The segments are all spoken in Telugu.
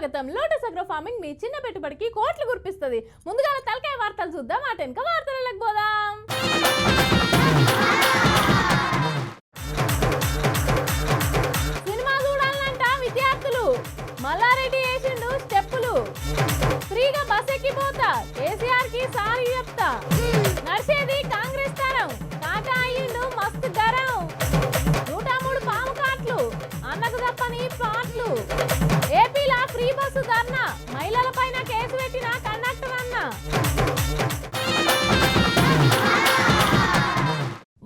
స్వాగతం. లోటస్ అగ్రో ఫార్మింగ్ మీ చిన్న పెట్టుబడికి కోట్లు గురిపిస్తుంది. ముందుగా తలకాయ వార్తలు చూద్దాం. ఆ టెన్క వార్తలకు పోదాం. సినిమా చూడాలంట విద్యార్థులు. మల్లారెడ్డి వేసిండు స్టెప్పులు. ఫ్రీగా బస్ ఎక్కిపోతా. కేసీఆర్కి సారీ చెప్తా. నడిచేది ఫ్రీ బస్సు ధర్నా కేసు పెట్టిన కండక్టర్ అన్న.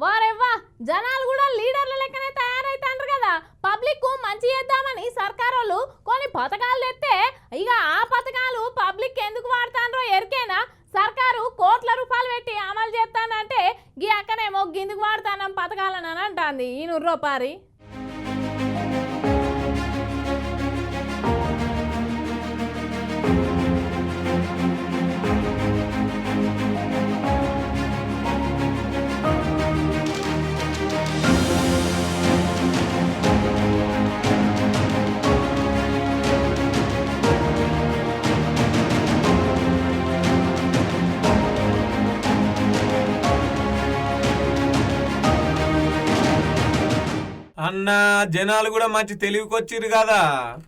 వారెవ్వా జనాలు కూడా లీడర్ల లెక్కనే తయారైతాండ్రు కదా. పబ్లిక్కు మంచి చేద్దామని సర్కార్ వాళ్ళు కొన్ని పథకాలు తెస్తే ఇక ఆ పథకాలు పబ్లిక్ ఎందుకు వాడతాండ్రో ఎరికేనా? సర్కారు కోట్ల రూపాయలు పెట్టి అమలు చేస్తానంటే గీ అక్కనేమో గిందుకు వాడతానం పథకాలని అని అంటాంది. ఈ నుర్రోపారి. అన్నా జనాలు కూడా మంచి తెలివికొచ్చిరు కదా.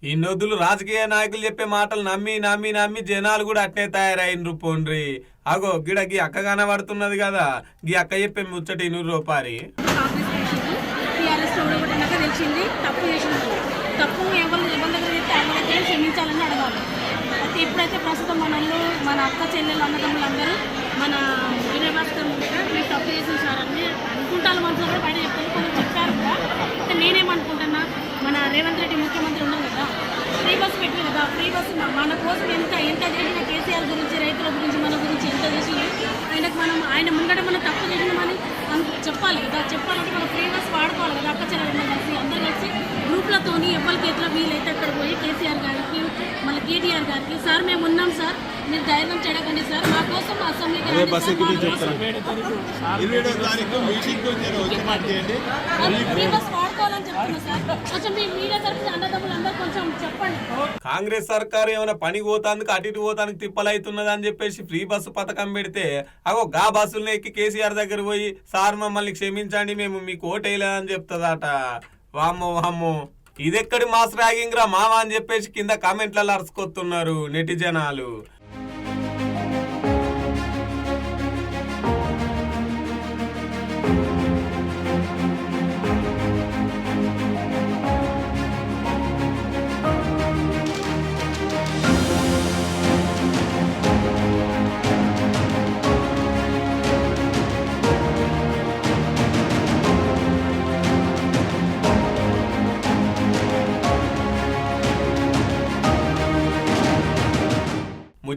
ఈ నొద్దులు రాజకీయ నాయకులు చెప్పే మాటలు నమ్మి నమ్మి నమ్మి జనాలు కూడా అట్నే తయారైనరు పోండ్రి అగో గిడ గీ అక్క కనబడుతున్నది కదా. గీ అక్క చెప్పే ముచ్చటి నూరు రూపాయి ఎప్పుడైతే ప్రస్తుతం మనల్ని మన అక్క చెల్లెలు అన్నదమ్ములు అందరూ మన వినయ భాస్కర్ మీరు తప్పు చేసిన సార్ అని అనుకుంటాను మనసులో కూడా బయట చెప్తారు. కొంచెం నేనేమనుకుంటున్నా మన రేవంత్ రెడ్డి ముఖ్యమంత్రి ఉన్నాం కదా ఫ్రీ బస్ పెట్టి కదా ఫ్రీ బస్ మన కోసం ఎంత ఎంత చేసిన కేసీఆర్ గురించి రైతుల గురించి మన గురించి ఎంత చేసిన ఆయనకు మనం ఆయన ముంగట మనం తప్పు చేసినామని చెప్పాలి కదా. చెప్పాలంటే మనం ఫ్రీ బస్ వాడుకోవాలి కదా అక్క చెల్లెలు కలిసి అందరు కలిసి గ్రూప్లతోని ఎవరికి ఎట్లా వీలైతే అక్కడ పోయి కేసీఆర్ గారికి మళ్ళీ కేటీఆర్ గారికి సార్ మేము ఉన్నాం సార్ మీరు ధైర్యం చెడకండి సార్. మా కోసం అసెంబ్లీకి వాడుకోవాలని చెప్తున్నా సార్. కొంచెం మీ మీడియా తరఫున కొంచెం చెప్పండి. కాంగ్రెస్ సర్కారు ఏమైనా పనికి పోతానికి అటు ఇటు పోతానికి తిప్పలైతున్నది అని చెప్పేసి ఫ్రీ బస్సు పథకం పెడితే అగో గా బస్సులను ఎక్కి కేసీఆర్ దగ్గర పోయి సార్ మమ్మల్ని క్షమించండి మేము మీకు ఓటేయలేదని చెప్తుందట. వామ్మో వామ్మో. ఇదెక్కడి మాస్ ర్యాగింగ్ రా మావా అని చెప్పేసి కింద కామెంట్లలో అరుచుకొస్తున్నారు నెటిజనాలు.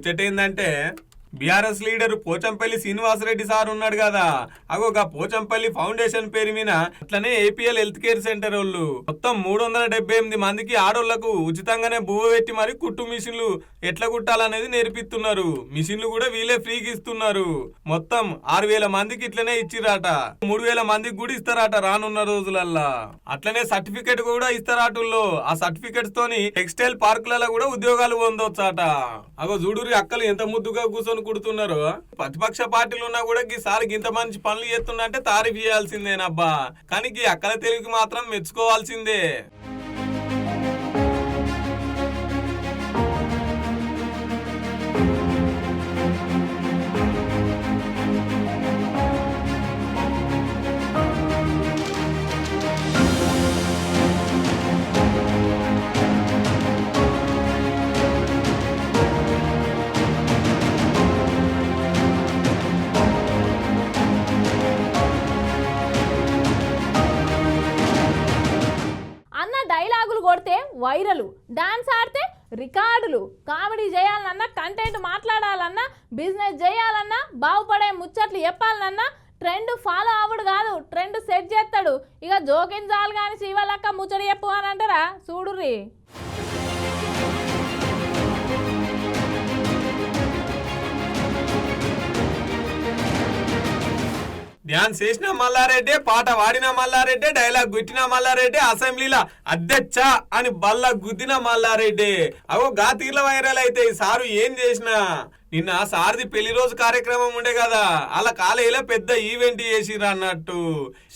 ముచ్చటేందంటే BRS leader Pochampalli Srinivasa Reddy sir ఉన్నాడు కదా. అగో పోచంపల్లి ఫౌండేషన్ పేరు మీద అట్లనే ఏపీఎల్ హెల్త్ కేర్ సెంటర్ వాళ్ళు. మొత్తం మూడు వందల డెబ్బై ఎనిమిది మందికి ఆడోళ్ళకు ఉచితంగానే బువ్వ పెట్టి మరి కుట్టు మిషన్లు ఎట్లా కుట్టాలనేది నేర్పిస్తున్నారు. మిషన్లు కూడా వీళ్ళే ఫ్రీకి ఇస్తున్నారు. మొత్తం ఆరు వేల మందికి ఇట్లనే ఇచ్చిరాట మూడు వేల మందికి కూడా ఇస్తారట రానున్న రోజులల్లా. అట్లనే సర్టిఫికెట్ కూడా ఇస్తారాటుల్లో. ఆ సర్టిఫికెట్స్ తోని టెక్స్టైల్ పార్కులలో కూడా ఉద్యోగాలు పొందొచ్చట. అగో చూడురి అక్కలు ఎంత ముద్దుగా కూర్చొని కుడుతున్నారు? ప్రతిపక్ష పార్టీలు ఉన్నా కూడా ఈసారి ఇంత మంచి పనులు చేస్తున్నంటే తారీఫ్ చేయాల్సిందేనబ్బా. కానీ అక్కడ అక్కల తెలివికి మాత్రం మెచ్చుకోవాల్సిందే. డైలాగులు కొడితే వైరలు డాన్స్ ఆడితే రికార్డులు కామెడీ చేయాలన్నా కంటెంట్ మాట్లాడాలన్నా బిజినెస్ చేయాలన్నా బాగుపడే ముచ్చట్లు చెప్పాలన్నా ట్రెండ్ ఫాలో అవ్వడు కాదు ట్రెండ్ సెట్ చేస్తాడు. ఇక జోకించాలి కానీ శివలక్క ముచ్చట చెప్పు అని అంటారా? చూడుర్రి. డ్యాన్స్ చేసిన మల్లారెడ్డి పాట వాడిన మల్లారెడ్డి డైలాగ్ గుట్టిన మల్లారెడ్డి అసెంబ్లీలో అద్దెచ్చ అని బల్ల గుద్దిన మల్లారెడ్డి. అవో గా తీర్ల వైరల్ అయితే సారు ఏం చేసినా? నిన్న సారది పెళ్ళి రోజు కార్యక్రమం ఉండే కదా. అలా కాలేజీలో పెద్ద ఈవెంట్ చేసిర్రు అన్నట్టు.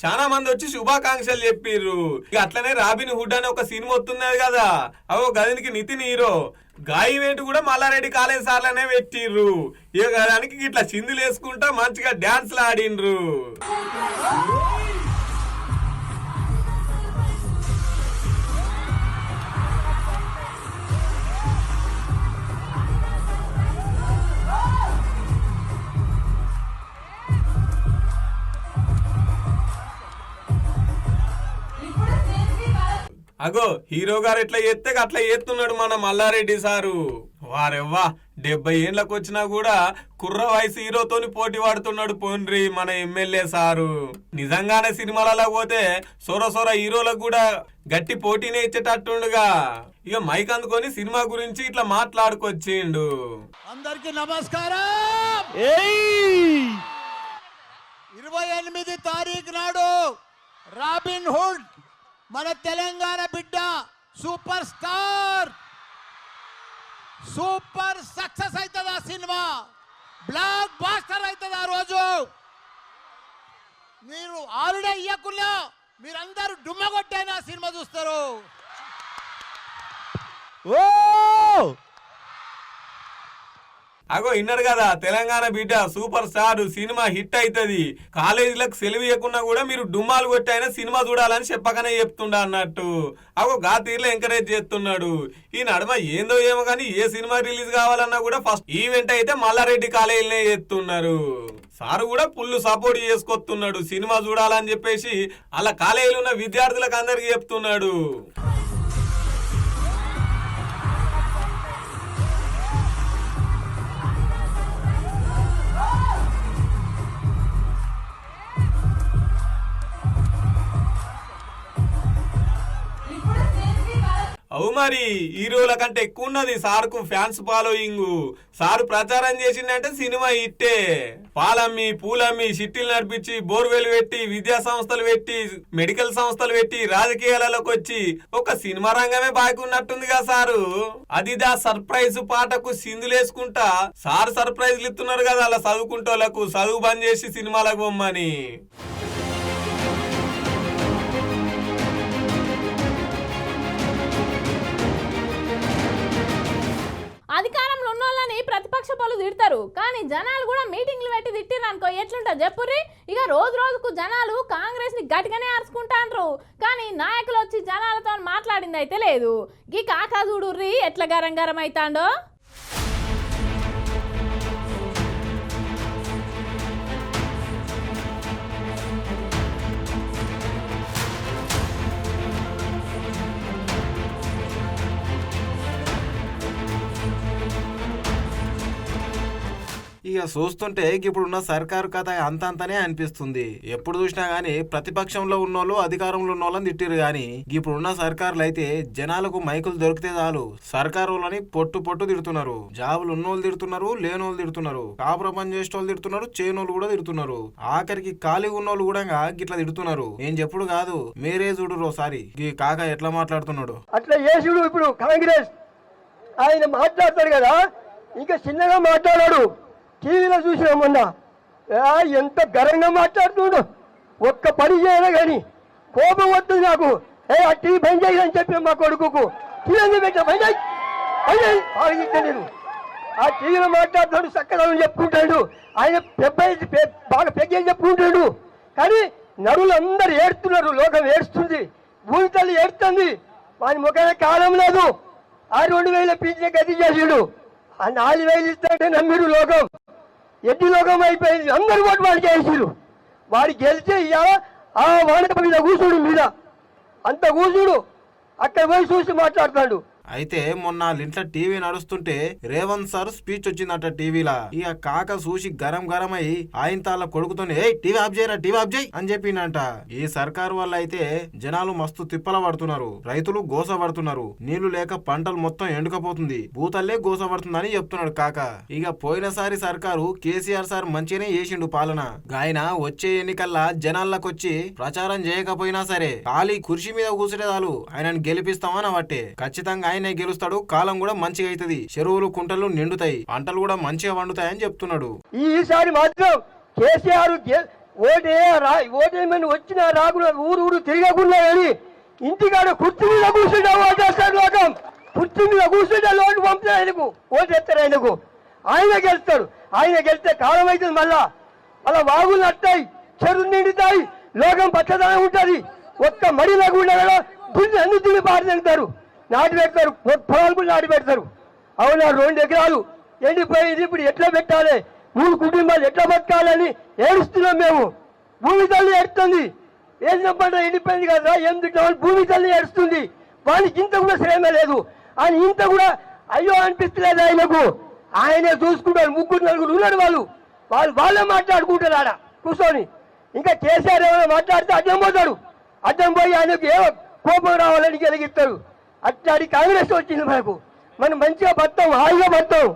చాలా మంది వచ్చి శుభాకాంక్షలు చెప్పిర్రు. ఇక అట్లనే రాబిన్ హుడ్ అనే ఒక సినిమా వస్తున్నది కదా. అవో గదినికి నితిన్ హీరో. గా ఈవెంట్ కూడా మల్లారెడ్డి కాలేజ్ సార్లనే పెట్టిర్రు. ఇక దానికి ఇట్లా చిందులు వేసుకుంటా మంచిగా డాన్స్లు ఆడిండ్రు. అగో హీరో గారు ఎట్లా చేస్తే అట్లా చేస్తున్నాడు మన మల్లారెడ్డి సారు. వారెవ్వా డెబ్బై ఏళ్ళకి వచ్చినా కూడా కుర్ర వయసు హీరోతోని పోటీ పడుతున్నాడు పోన్రి మన ఎమ్మెల్యే సారు. నిజంగానే సినిమాలలో పోతే సొర సొర హీరోలకు కూడా గట్టి పోటీనే ఇచ్చేటట్టుండుగా. ఇక మైక్ అందుకొని సినిమా గురించి ఇట్లా మాట్లాడుకొచ్చిండు. అందరికి నమస్కారం! ఇరవై ఎనిమిది తారీఖు నాడు రాబిన్ హుడ్ మన తెలంగాణ బిడ్డ సూపర్ స్టార్. సూపర్ సక్సెస్ అవుతుంది ఆ సినిమా. బ్లాక్ బాస్టర్ అవుతుంది ఆ రోజు. మీరు ఆల్రెడీ ఇయ్యకున్నా మీరందరూ డుమ్మగొట్టైనా సినిమా చూస్తారు. ఓ! అగో విన్నారు కదా తెలంగాణ బిడ్డ సూపర్ స్టార్ సినిమా హిట్ అవుతుంది కాలేజీలకు సెలవు ఇవ్వకుండా కూడా మీరు డుమ్మాలు కొట్టైనా సినిమా చూడాలని చెప్పకనే చెప్తుండ అన్నట్టు. అగో గా తీరులో ఎంకరేజ్ చేస్తున్నాడు. ఈ నడుమ ఏందో ఏమో కానీ ఏ సినిమా రిలీజ్ కావాలన్నా కూడా ఫస్ట్ ఈవెంట్ అయితే మల్లారెడ్డి కాలేజీనే చేస్తున్నారు. సారు కూడా ఫుల్ సపోర్ట్ చేసుకొస్తున్నాడు. సినిమా చూడాలని చెప్పేసి అలా కాలేజీలో ఉన్న విద్యార్థులకు అందరికి చెప్తున్నాడు. అవు మరి హీరోల కంటే ఎక్కువ ఉన్నది సార్కు ఫ్యాన్స్ ఫాలోయింగ్. సార్ ప్రచారం చేసిందంటే సినిమా హిట్టే. పాలమ్మి పూలమ్మి సిట్టీలు నడిపించి బోర్వెల్ పెట్టి విద్యా సంస్థలు పెట్టి మెడికల్ సంస్థలు పెట్టి రాజకీయాలలోకి వచ్చి ఒక సినిమా రంగమే బాగున్నట్టుంది కదా సారు అది దా సర్ప్రైజ్ పాటకు సిందులేసుకుంటా సార్ సర్ప్రైజ్లు ఇస్తున్నారు కదా అలా చదువుకుంటోళ్ళకు చదువు బంద్ చేసి సినిమాలకు బొమ్మని. అధికారంలో ఉన్న వాళ్ళని ప్రతిపక్ష పనులు తిడతారు. కానీ జనాలు కూడా మీటింగ్లు పెట్టి తిట్టిర్రు అనుకో ఎట్లుంటుంది చెప్పుర్రి? ఇక రోజు రోజుకు జనాలు కాంగ్రెస్ని గట్టిగానే అరుచుకుంటాండ్రు. కానీ నాయకులు వచ్చి జనాలతో మాట్లాడింది అయితే లేదు. ఈ కాకా చూడుర్రి ఎట్లా గరం గరం అవుతాండో ఇక చూస్తుంటే ఇప్పుడున్న సర్కారు కథ అంతంతనే అనిపిస్తుంది. ఎప్పుడు చూసినా గానీ ప్రతిపక్షంలో ఉన్నోళ్ళు అధికారంలో ఉన్న వాళ్ళని తిట్టిరు గాని ఇప్పుడున్న సర్కారులు అయితే జనాలకు మైకులు దొరికితే చాలు. సర్కారులని పొట్టు పొట్టు తిడుతున్నారు. జాబులు ఉన్నోళ్ళు తిడుతున్నారు లేనోళ్ళు తిడుతున్నారు. కాపుర పని చేసేటోళ్ళు తిడుతున్నారు చేయనోళ్ళు కూడా తిడుతున్నారు. ఆఖరికి ఖాళీగా ఉన్నోళ్ళు కూడా గిట్లా తిడుతున్నారు. నేను చెప్పుడు కాదు మీరే చూడు ఒకసారి ఈ కాక ఎట్లా మాట్లాడుతున్నాడు? అట్లా ఇప్పుడు కాంగ్రెస్. ఆయన మాట్లాడతాడు కదా ఇంకా చిన్నగా మాట్లాడాడు. టీవీలో చూసినా మొన్న. ఆ, ఎంత గరంగా మాట్లాడుతుండు ఒక్క పని చేయలే కానీ కోపం వస్తుంది నాకు. ఏ ఆ టీవీ బంద్ చేయని చెప్పి మా కొడుకుకు. టీవీ పెట్టా బంద్ చేయి. ఆలోచించా నేను. ఆ టీవీలో మాట్లాడుతాడు చక్కదనం చెప్పుకుంటాడు. ఆయన పెద్ద బాగా పెద్ద చెప్పుకుంటాడు. కానీ నరులు అందరు ఏడుతున్నారు లోకం ఏడుస్తుంది. భూమి తల్లి ఏడుతుంది. వాని ముఖాన కాలం లేదు. ఆ రెండు వేల పీజీ గది చేసాడు. ఆ నాలుగు వేలు ఇస్తాడే నమ్మిడు లోకం. ఎడ్డి లోకం అయిపోయింది? అందరు ఓటు వాడికి చేసిరు వాడు గెలిచి ఇవాళ ఆ వానక మీద కూసుడు మీద. అంత కూసుడు అక్కడ పోయి చూసి మాట్లాడతాడు. అయితే మొన్న వాళ్ళ ఇంట్లో టీవీ నడుస్తుంటే రేవంత్ సార్ స్పీచ్ వచ్చిందట టీవీలా. ఇక కాక చూసి గరం గరం అయి ఆయన తాళ్ళ కొడుకుతోనే ఏ టీవీ ఆఫ్ చేయరా టీవీ ఆఫ్ చేయి అని చెప్పిండంట. ఈ సర్కారు వల్ల అయితే జనాలు మస్తు తిప్పల పడుతున్నారు రైతులు గోస పడుతున్నారు నీళ్ళు లేక పంటలు మొత్తం ఎండుకపోతుంది. భూతల్లే గోస పడుతుందని చెప్తున్నాడు కాక. ఇక పోయినసారి సర్కారు కేసీఆర్ సార్ మంచిగానే చేసిండు పాలన. ఆయన వచ్చే ఎన్నికల్లా జనాల్లోకొచ్చి ప్రచారం చేయకపోయినా సరే ఖాళీ కుర్చీ మీద కూర్చునే చాలు. ఆయనను గెలిపిస్తామని అవట్టే ఖచ్చితంగా ఆయనే గెలుస్తాడు కాలం కూడా మంచిగా అవుతుంది చెరువులు కుంటలు నిండుతాయి. పంటలు కూడా మంచిగా వండుతాయని చెప్తున్నాడు. ఈసారి మాత్రం కేసీఆర్ ఓటే ఓటేమని వచ్చిన రాకుండా ఊరు ఊరు తిరగకుండా అని ఇంటికాడ కుర్చీ మీద కూర్చుంటే ఓటేస్తారు లోకం. కుర్చీ మీద కూర్చుంటే లోటు పంపుతారు ఆయనకు ఓటేస్తారు ఆయనకు. ఆయన గెలుస్తాడు. ఆయన గెలిస్తే కాలం అవుతుంది మళ్ళా. అలా వాగులు నట్టాయి చెరువు నిండుతాయి లోకం పచ్చదనం ఉంటుంది. ఒక్క మడి లేకుండా గుండె అన్ని తిరిగి పారి నాటి పెడతారు పొలాలు కూడా నాటి పెడతారు అవునా రెండు ఎకరాలు ఎండిపోయింది. ఇప్పుడు ఎట్లా పెట్టాలి? మూడు కుటుంబాలు ఎట్లా బతకాలని ఏడుస్తున్నాం మేము. భూమి తల్లి ఏడుస్తుంది. వేసిన పంట ఎండిపోయింది కదా ఏం తింటామని భూమి తల్లి ఏడుస్తుంది. వానికి ఇంత కూడా శ్రమ లేదు. ఆయన ఇంత కూడా అయ్యో అనిపిస్తలేదు ఆయనకు. ఆయనే చూసుకుంటారు. ముగ్గురు నలుగురు ఉన్నారు వాళ్ళు. వాళ్ళు వాళ్ళే మాట్లాడుకుంటారు ఆడ. కూర్చొని. ఇంకా కేసీఆర్ ఏమైనా మాట్లాడితే అడ్డం పోతాడు. అడ్డం పోయి ఆయనకు ఏ కోపం రావాలని కలిగిస్తారు అట్లాంటి కాంగ్రెస్ వచ్చింది మనకు మనం మంచిగా బతాం హాయిగా బతాం.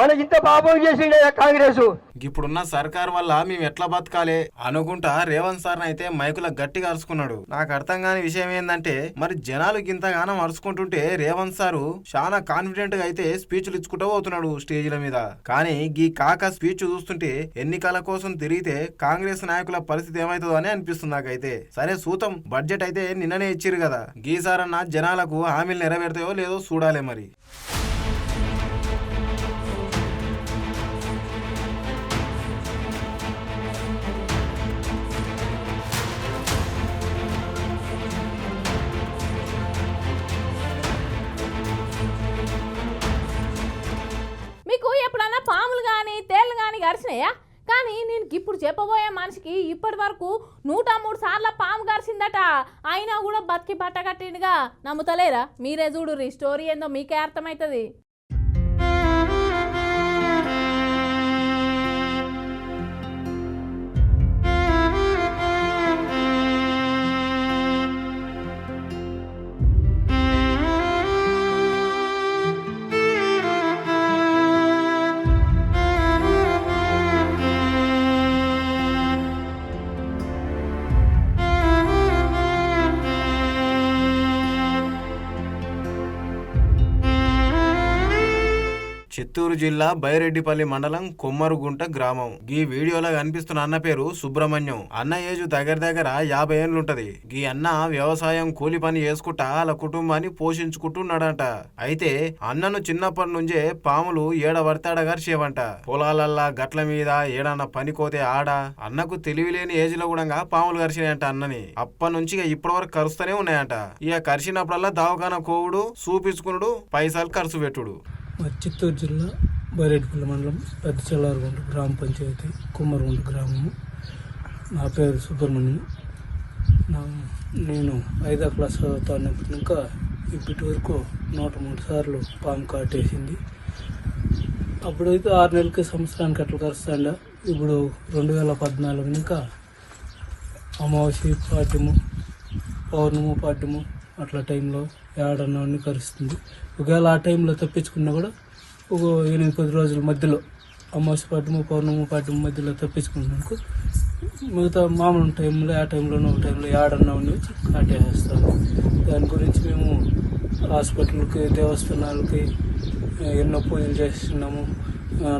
మనకి ఇంత పాపం చేసిండే కాంగ్రెస్. ఇప్పుడున్న సర్కార్ వల్ల మేము ఎట్లా బతకాలి? అనుకుంటా రేవంత్ సార్ అయితే మైకుల గట్టిగా అరుచుకున్నాడు నాకు అర్థం కాని విషయం ఏంటంటే మరి జనాలు ఇంతగానం అరుచుకుంటుంటే రేవంత్ సారు చాలా కాన్ఫిడెంట్గా అయితే స్పీచ్లు ఇచ్చుకుంటూ పోతున్నాడు స్టేజ్ల మీద. కానీ గీ కాక స్పీచ్ చూస్తుంటే ఎన్నికల కోసం తిరిగితే కాంగ్రెస్ నాయకుల పరిస్థితి ఏమైతుందో అని అనిపిస్తుంది నాకైతే. సరే సూతం బడ్జెట్ అయితే నిన్ననే ఇచ్చిరు కదా. గీసారన్న జనాలకు హామీలు నెరవేరుతాయో లేదో చూడాలి మరి. కానీ కానీ నేను ఇప్పుడు చెప్పబోయే మనిషికి ఇప్పటి వరకు నూట మూడు సార్ల పాము గరిచిందట అయినా కూడా బతికి బట్ట కట్టిండుగా నమ్ముతలేరా? మీరే చూడు స్టోరీ ఏందో మీకే అర్థమవుతుంది చిత్తూరు జిల్లా బైరెడ్డిపల్లి మండలం కొమ్మరుగుంట గ్రామం. ఈ వీడియోలో కనిపిస్తున్న అన్న పేరు సుబ్రహ్మణ్యం. అన్న ఏజు దగ్గర దగ్గర యాభై ఏళ్ళుంటది. ఈ అన్న వ్యవసాయం కూలి పని చేసుకుంటా వాళ్ళ కుటుంబాన్ని పోషించుకుంటున్నాడంట. అయితే అన్నను చిన్నప్పటి నుంచే పాములు ఏడ పడతాడ పొలాలల్లా గట్ల మీద ఏడన్న పనికోతే ఆడ. అన్నకు తెలివిలేని ఏజ్లో కూడా పాములు కరిచినాయంట అన్నని. అప్పటి నుంచి ఇక ఇప్పటి వరకు కరుస్తూనే ఉన్నాయంట. ఇక కరిచినప్పుడల్లా దవాఖాన కోవుడు చూపించుకునుడు పైసలు ఖర్చు పెట్టుడు. చిత్తూరు జిల్లా బైరెడ్డిపల్లి మండలం పెద్ద చెల్లారుగుంట గ్రామ పంచాయతీ కుమ్మరుగుంట గ్రామము. నా పేరు సుబ్రహ్మణ్యం. నా నేను ఐదో క్లాస్ చదువుతానప్పుడు ఇంకా ఇప్పటి వరకు నూట మూడు సార్లు పాము కాటేసింది. అప్పుడైతే ఆరు నెలలకి సంవత్సరానికి అట్లా కరుస్తాండ. ఇప్పుడు రెండు వేల పద్నాలుగు ఇంకా అమావాస్య పాడ్యము పౌర్ణము పాడ్యము అట్లా టైంలో ఏడన్నవన్నీ కరుస్తుంది. ఒకవేళ ఆ టైంలో తప్పించుకున్నా కూడా ఒక ఎనిమిది పది రోజుల మధ్యలో అమావాస్య పాటము పౌర్ణము పాటము మధ్యలో తప్పించుకున్నాను మిగతా మామూలు టైంలో ఆ టైంలోనూ ఒక టైంలో ఉండి వచ్చి కాటేస్తాము దాని గురించి మేము హాస్పిటల్కి దేవస్థానాలకి ఎన్నో పూజలు చేస్తున్నాము.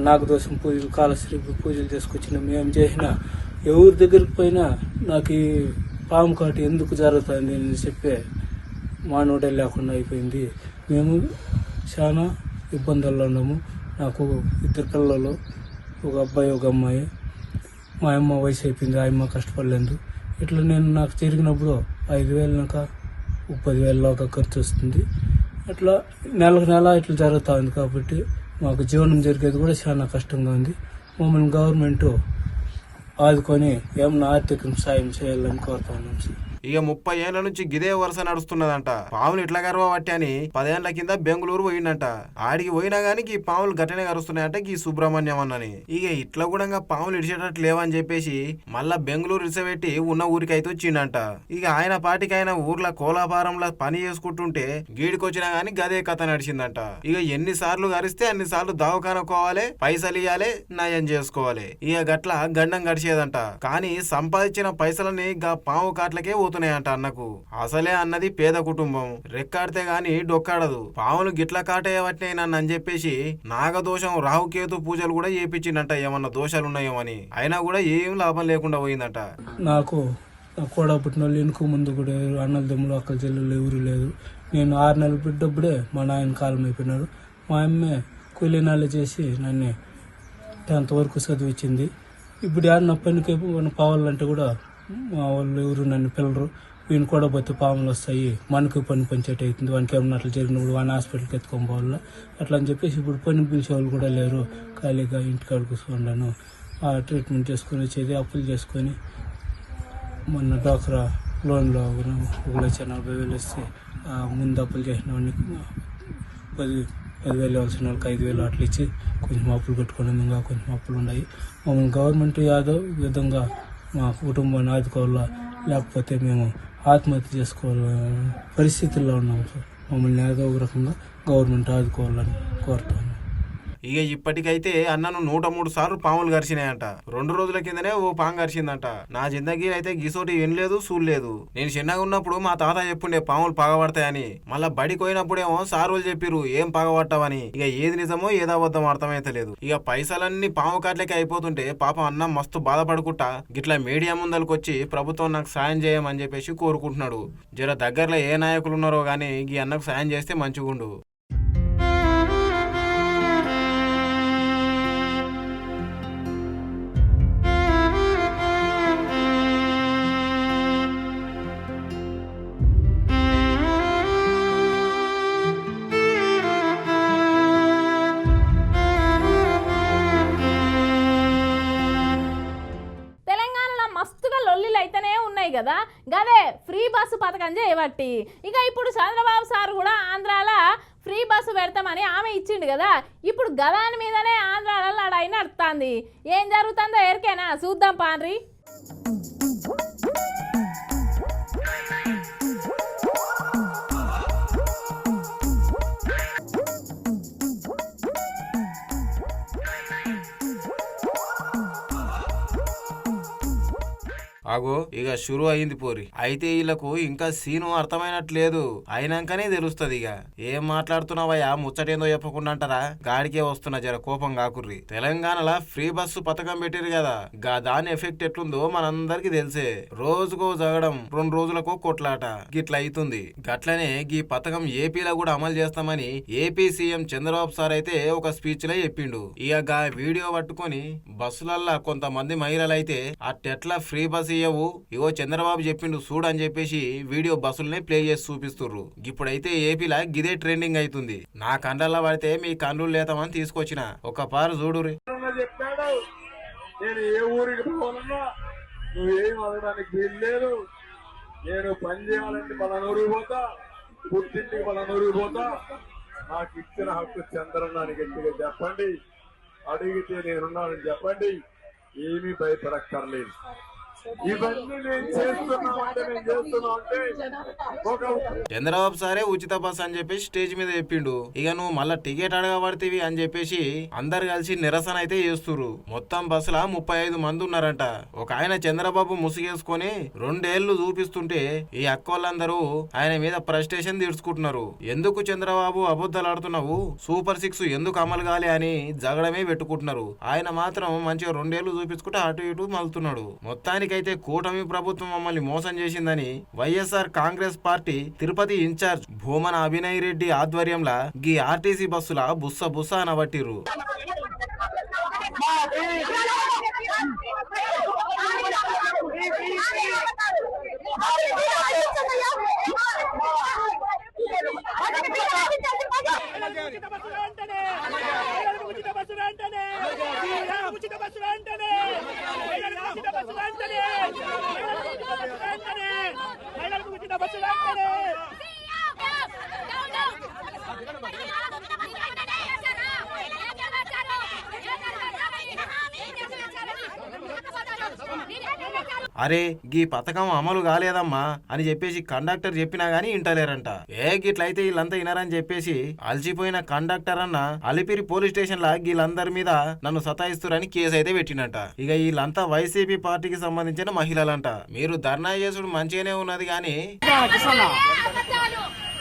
నాగదోషం పూజలు కాలశ్రీ పూజలు చేసుకొచ్చినాము. ఏం చేసినా ఎవరి దగ్గరికి పోయినా నాకు ఈ పాము కాటు ఎందుకు జరుగుతుంది అని చెప్పే మానవుడే లేకుండా అయిపోయింది. మేము చాలా ఇబ్బందుల్లో ఉన్నాము. నాకు ఇద్దరు పిల్లలు ఒక అబ్బాయి ఒక అమ్మాయి. మా అమ్మ వయసు అయిపోయింది ఆ అమ్మ కష్టపడలేదు. ఇట్లా నేను నాకు జరిగినప్పుడు ఐదు వేలనాక ఒక పదివేలలాగా ఖర్చు వస్తుంది. అట్లా నెలకు నెల ఇట్లా జరుగుతూ ఉంది కాబట్టి మాకు జీవనం జరిగేది కూడా చాలా కష్టంగా ఉంది. మమ్మల్ని గవర్నమెంట్ ఆదుకొని ఏమన్నా ఆర్థిక సాయం చేయాలని కోరుతా ఉన్నాం సార్. ఇక ముప్పై ఏళ్ళ నుంచి గిదే వరుస నడుస్తున్నదంట. పాములు ఇట్లా గర్వబట్టి అని పదేళ్ళ కింద బెంగళూరు పోయిందంట ఆడికి పోయినా గానీ ఈ పాములు గట్టనే కరుస్తున్నాయంట ఈ సుబ్రహ్మణ్యం అన్నని. ఇక ఇట్లా కూడా పాములు ఇడిచేటట్టు లేవని చెప్పేసి మళ్ళా బెంగళూరు ఇడిసబెట్టి ఉన్న ఊరికి అయితే వచ్చిండంట. ఇక ఆయన పాటికి ఆయన ఊర్ల కోలాపారంలో పని చేసుకుంటుంటే గీడికొచ్చినా గానీ గదే కథ నడిచిందంట. ఇక ఎన్ని సార్లు గరిస్తే అన్ని సార్లు దావకానుకోవాలి పైసలు ఇవ్వాలి నయం చేసుకోవాలి. ఇక గట్ల గండం గడిచేదంట. కానీ సంపాదించిన పైసలని గా పాము కాట్లకే పోతున్నాయంట అన్నకు. అసలే అన్నది పేద కుటుంబం. రెక్కాడితే గాని డొక్కాడదు. పాములు గిట్ల కాటేయవట్నే నన్ను అని చెప్పేసి నాగదోషం రాహుకేతు పూజలు కూడా చేపించిందంట ఏమన్నా దోషాలు ఉన్నాయేమో అని అయినా కూడా ఏం లాభం లేకుండా పోయిందంట. నాకు కూడా పుట్టిన వాళ్ళు వెనుక ముందు కూడా ఎవరు అన్నల దమ్ములు అక్కల చెల్లెలు ఎవరు లేదు నేను ఆరు నెలలు బిడ్డప్పుడే మా నాయన కాలం అయిపోయినాడు మా అమ్మే కూలీనాళ్ళు చేసి నన్ను టెన్త్ వరకు చదివించింది. ఇప్పుడు ఆడిన పనికి పావాలంటే కూడా మా వాళ్ళు ఎవరు నన్ను పిల్లరు వీని కూడా పోతే పాములు వస్తాయి. మనకి పని పంచేట అవుతుంది. వానికి ఏమన్నా అట్లా జరిగినప్పుడు వాని హాస్పిటల్కి ఎత్తుకొని పోవాలా? అట్లా అని చెప్పేసి ఇప్పుడు పని పిలిచే వాళ్ళు కూడా లేరు. ఖాళీగా ఇంటికాడ కూర్చున్నాను ఆ ట్రీట్మెంట్ చేసుకొని వచ్చేది అప్పులు చేసుకొని మొన్న డాక్రా లోన్లో ఒక లక్ష నలభై వేలు వస్తే ముందు అప్పులు చేసిన వాడిని పది పదివేలు ఇవ్వాల్సిన వాళ్ళకి ఐదు వేలు అట్లా ఇచ్చి కొంచెం అప్పులు కట్టుకుని ఇంకా కొంచెం అప్పులు ఉన్నాయి. మమ్మల్ని గవర్నమెంట్ యాదో విధంగా మా కుటుంబాన్ని ఆదుకోవాలా లేకపోతే మేము ఆత్మహత్య చేసుకోవాల పరిస్థితుల్లో ఉన్నాం సార్. మమ్మల్ని ఏదో ఒక రకంగా గవర్నమెంట్ ఆదుకోవాలని కోరుతాను ఇక ఇప్పటికైతే అన్నను నూట మూడు సార్లు పాములు గరిచినాయంట రెండు రోజుల కిందనే ఓ పాము గరిచిందంట నా జిందగీ అయితే గిసోటి వినలేదు చూడలేదు. నేను చిన్నగా ఉన్నప్పుడు మా తాత చెప్పుండే పాములు పగబడతాయని మళ్ళా బడికి పోయినప్పుడేమో సారులు చెప్పిరు ఏం పగబట్టవని ఇక ఏది నిజమో ఏదో అర్థమైతలేదు. ఇక పైసలన్నీ పాము కాట్లకి అయిపోతుంటే పాపం అన్న మస్తు బాధపడుకుంటా గిట్లా మీడియా ముందలకొచ్చి ప్రభుత్వం నాకు సాయం చేయమని చెప్పేసి కోరుకుంటున్నాడు. జర దగ్గరలో ఏ నాయకులు ఉన్నారో గానీ ఈ అన్నకు సాయం చేస్తే మంచిగుండు. బస్సు పథకం చేయబట్టి. ఇక ఇప్పుడు చంద్రబాబు సార్ కూడా ఆంధ్రాల ఫ్రీ బస్సు పెడతామని ఆమె ఇచ్చిండు కదా. ఇప్పుడు గదాని మీదనే ఆంధ్రాలో లడాయి నడుతుంది ఏం జరుగుతుందో ఎరికేనా చూద్దాం పాన్రి ఆగో ఇక షురు అయింది పోరి. అయితే వీళ్ళకు ఇంకా సీను అర్థమైనట్లేదు. అయినాకనే తెలుస్తది ఇక. ఏం మాట్లాడుతున్నావయ్యా ముచ్చటేందో చెప్పకుండా అంటారా గాడికే వస్తున్నా జర కోపం కాకుర్రి తెలంగాణలో ఫ్రీ బస్సు పథకం పెట్టారు కదా. గా దాని ఎఫెక్ట్ ఎట్లుందో మనందరికి తెలిసే. రోజుకో జగడం రెండు రోజులకు కొట్లాట. గిట్ల అవుతుంది గట్లనే గీ పథకం ఏపీలో కూడా అమలు చేస్తామని ఏపీ సీఎం చంద్రబాబు సార్ అయితే ఒక స్పీచ్లో చెప్పిండు. ఇక గా వీడియో పట్టుకొని బస్సులల్లా కొంతమంది మహిళలు అయితే అట్టెట్లా ఫ్రీ బస్ చేయవు. ఇగో చంద్రబాబు చెప్పిండు చూడు అని చెప్పేసి వీడియో బస్సులనే ప్లే చేసి చూపిస్తుర్రు. ఇప్పుడైతే ఏపీలా గిదే ట్రెండింగ్ అవుతుంది నా కండల్లా పడితే మీ కండ్లు లేతామని తీసుకొచ్చిన. ఒక పారు చూడురి చెప్పాడు? నేను ఏ ఊరికి పోవాలన్నా నువ్వేం నేను పని చేయాలంటే పలానూరు పోతా. పుట్టింటికి పలానూరు పోతా. నాకు ఇచ్చిన హక్కు చంద్రన్నాని గట్టిగా చెప్పండి. అడిగితే నేనున్నానని చెప్పండి. ఏమీ భయపడక్కర్లేదు. ఇవన్నీ నేను చేస్తున్నా అంటే నేను చేస్తున్నా అంటే ఒక చంద్రబాబు సారే ఉచిత బస్ అని చెప్పేసి స్టేజ్ మీద చెప్పిండు. ఇక నువ్వు మళ్ళా టికెట్ అడగబడితివి అని చెప్పేసి అందరు కలిసి నిరసన అయితే చేస్తురు మొత్తం బస్సులా ముప్పై ఐదు మంది ఉన్నారంట. ఒక ఆయన చంద్రబాబు ముసుగేసుకొని రెండేళ్ళు చూపిస్తుంటే ఈ అక్కోళ్ళందరూ ఆయన మీద ప్రస్టేషన్ తీర్చుకుంటున్నారు. ఎందుకు చంద్రబాబు అబద్ధాలు ఆడుతున్నావు సూపర్ సిక్స్ ఎందుకు అమలు కాలే అని జగడమే పెట్టుకుంటున్నారు. ఆయన మాత్రం మంచిగా రెండేళ్ళు చూపించుకుంటే అటు ఇటు మలుతున్నాడు మొత్తానికైతే కూటమి ప్రభుత్వం మమ్మల్ని మోసం చేసిందని YSR Congress party Tirupati in charge Bhumana Abhinay Reddy ఆధ్వర్యంలో గీ ఆర్టీసీ బస్సుల బుస్స బుస్స అనబట్టిరు ఉచిత బస్సులు అంటేనే అరే గీ పథకం అమలు కాలేదమ్మా అని చెప్పేసి కండక్టర్ చెప్పినా గానీ ఇంటలేరంట ఏ గిట్లయితే వీళ్ళంతా వినరని చెప్పేసి అలసిపోయిన కండక్టర్ అన్న అలిపిరి పోలీస్ స్టేషన్ లా వీళ్ళందరి మీద నన్ను సతాయిస్తురని కేసు అయితే పెట్టినట్ట ఇక వీళ్ళంతా వైసీపీ పార్టీకి సంబంధించిన మహిళలంట. మీరు ధర్నా చేసుడు మంచిగానే ఉన్నది కానీ అబద్ధాలు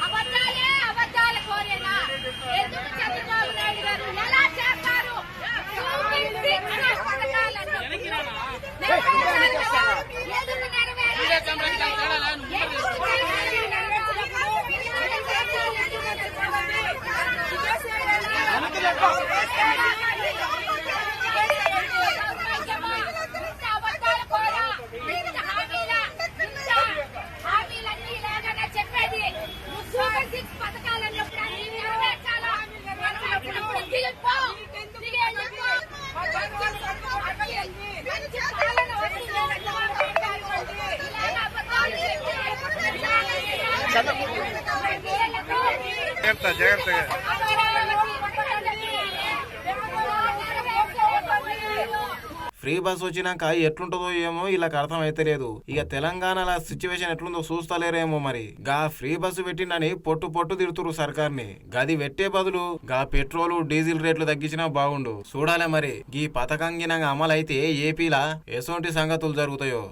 అబద్ధాలే అబద్ధాల కోరేనా ఎందుకు చంద్రబాబు నాయుడు గారు ఎలా చేస్తారు చూపించి మన పథకాలను నెరవేర్చాలి కదా? ఎందుకు నెరవేర్చాలి? ఎందుకు అబద్ధాల కోరా ఇంత హామీల ఇంత హామీలన్నీ లేకుండా చెప్పేది సూపర్ సిక్స్ పథకాలన్నప్పుడు అన్ని నెరవేర్చాలా నెరవేర్చినప్పుడు దిగిపో దిగేందుకు పాలన వచ్చి ఇలాగ అబద్ధాలు ఫ్రీ బస్ వచ్చినాక ఎట్లుంటుందో ఏమో వీళ్ళకి అర్థం అయితలేదు ఇక తెలంగాణలో సిచ్యువేషన్ ఎట్లుందో చూస్తలేరేమో మరి. గా ఫ్రీ బస్సు పెట్టిండని పొట్టు పొట్టు తిడుతురు సర్కార్ని. గది పెట్టే బదులు గా పెట్రోలు డీజిల్ రేట్లు తగ్గించినా బాగుండు. చూడాలే మరి. ఈ పథకం గినంగా అమలైతే ఏపీలా ఎసోంటి సంగతులు జరుగుతాయో.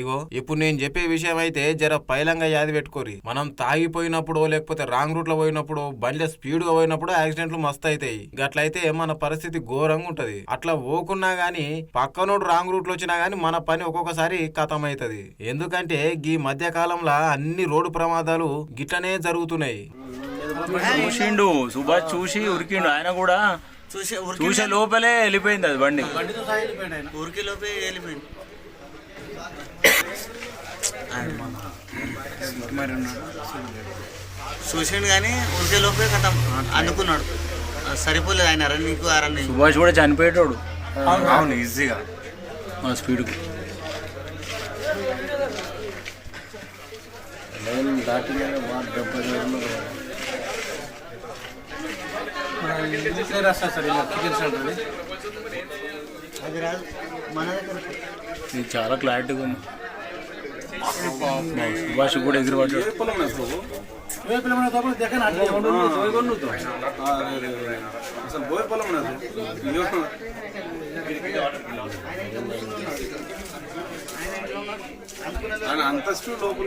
ఇగో ఇప్పుడు నేను చెప్పే విషయం అయితే జర పైలంగా యాది పెట్టుకోరి మనం తాగిపోయినప్పుడు లేకపోతే రాంగ్ రూట్లో పోయినప్పుడు బండ్ల స్పీడ్గా పోయినప్పుడు యాక్సిడెంట్లు మస్తు అవుతాయి గట్లయితే మన పరిస్థితి ఘోరంగా ఉంటది. అట్లా పోకున్నా గానీ పక్కనోడు రాంగ్ రూట్లో వచ్చినా గానీ మన పని ఒక్కొక్కసారి కథం అవుతుంది ఎందుకంటే ఈ మధ్య కాలంలో అన్ని రోడ్డు ప్రమాదాలు గిట్లనే జరుగుతున్నాయి. చూసిండు సుభాష్ చూసి ఉరికిండు. ఆయన కూడా చూసే లోపలే వెళ్ళిపోయింది అది బండి. ఊరికి లోపే వెళ్ళిపోయింది చూసిండు కానీ ఊరికే లోపే కథ. అందుకున్నాడు సరిపోలేదు ఆయన రన్నింగ్ ఆ రన్నింగ్. సుభాష్ కూడా చనిపోయేటోడు. అవును. ఈజీగా. మన స్పీడ్కి. అది రాదు. మన దగ్గర ఇది చాలా క్లారిటీగా ఉంది. సుభాష్ కూడా ఎగిరిపడ్డాడు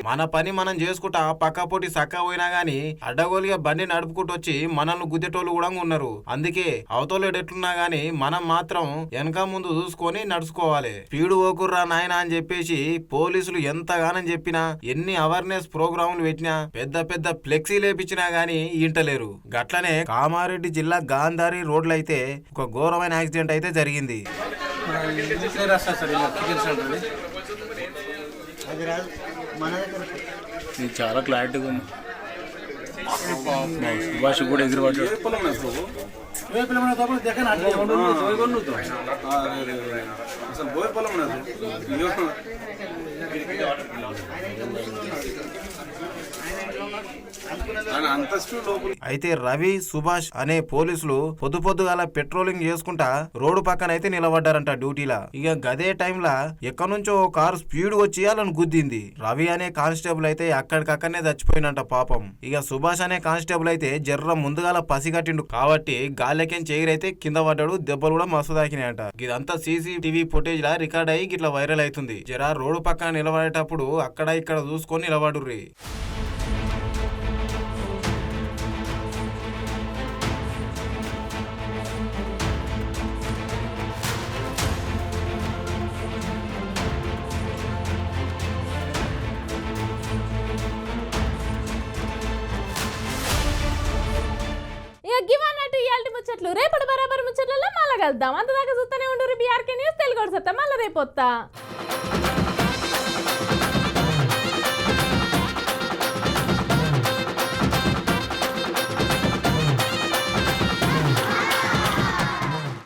మన పని మనం చేసుకుంటా పక్కపోటి సక్క పోయినా గానీ అడ్డగోలుగా బండి నడుపుకుంటూ వచ్చి మనల్ని గుద్దేటోళ్ళు కూడా ఉన్నారు. అందుకే అవతలేడు ఎట్లున్నా గానీ మనం మాత్రం వెనక ముందు చూసుకొని నడుచుకోవాలి. స్పీడ్ ఓకుర్రా నాయన అని చెప్పేసి పోలీసులు ఎంతగానని చెప్పినా ఎన్ని అవేర్నెస్ ప్రోగ్రాములు పెట్టినా పెద్ద పెద్ద ఫ్లెక్సీ లేపించినా గానీ ఇంటలేరు గట్లనే కామారెడ్డి జిల్లా గాంధారి రోడ్లైతే ఒక ఘోరమైన యాక్సిడెంట్ అయితే జరిగింది. అది రాదు మన దగ్గర ఇది చాలా క్లారిటీగా ఉంది. సుభాష్ కూడా ఎగిరిపడ్డాడు అయితే రవి సుభాష్ అనే పోలీసులు పొద్దు పొద్దుగాల పెట్రోలింగ్ చేసుకుంటా రోడ్డు పక్కన అయితే నిలబడ్డారంట డ్యూటీలా. ఇక గదే టైంలా ఎక్కడి నుంచో ఓ కారు స్పీడ్ వచ్చి వాళ్ళని గుద్దింది. రవి అనే కానిస్టేబుల్ అయితే అక్కడికక్కడనే చచ్చిపోయినంట పాపం. ఇక సుభాష్ అనే కానిస్టేబుల్ అయితే జర్ర ముందుగాల పసిగట్టిండు కాబట్టి గాలికేం చేయిరైతే కింద పడ్డాడు దెబ్బలు కూడా మస్తు తాకినాయంట. ఇదంతా సీసీటీవీ ఫుటేజ్ లా రికార్డ్ అయ్యి ఇట్లా వైరల్ అవుతుంది. జరా రోడ్డు పక్కన నిలబడేటప్పుడు అక్కడ ఇక్కడ చూసుకొని నిలబడుర్రి. ముచ్చట్లు. రేపటి బరాబర్ ముచ్చట్లలో మళ్ళా కలుద్దాం. అంతదాకా చూస్తూనే ఉండరు బీఆర్కే న్యూస్ తెలుగు సత్తా. మళ్ళీ రేపు వస్తా